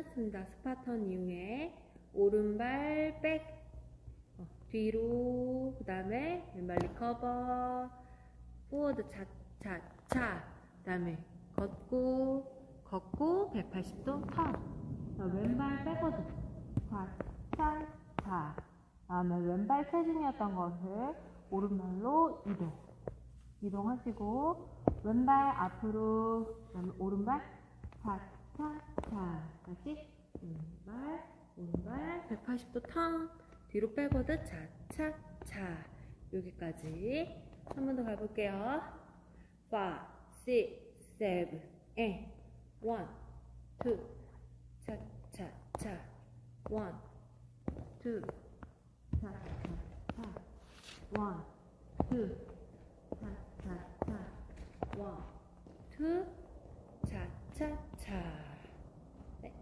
끝났습니다. 스파턴 이후에 오른발 백 어, 뒤로 그 다음에 왼발 리커버 포워드 차차차 그 다음에 걷고 걷고 180도 턴 자, 왼발 백워드 차차차 다음에 왼발 체중이었던 것을 오른발로 이동 이동하시고 왼발 앞으로 오른발 차차 차 다시. 왼발 오른발 180도 턴 뒤로 빼거든 차 차 차. 여기까지. 한 번 더 가볼게요. 5, 6, 7, 8 1, 2 차 차 차. 1, 2 차 차 차. 1, 2 차 차 차. 1, 2 like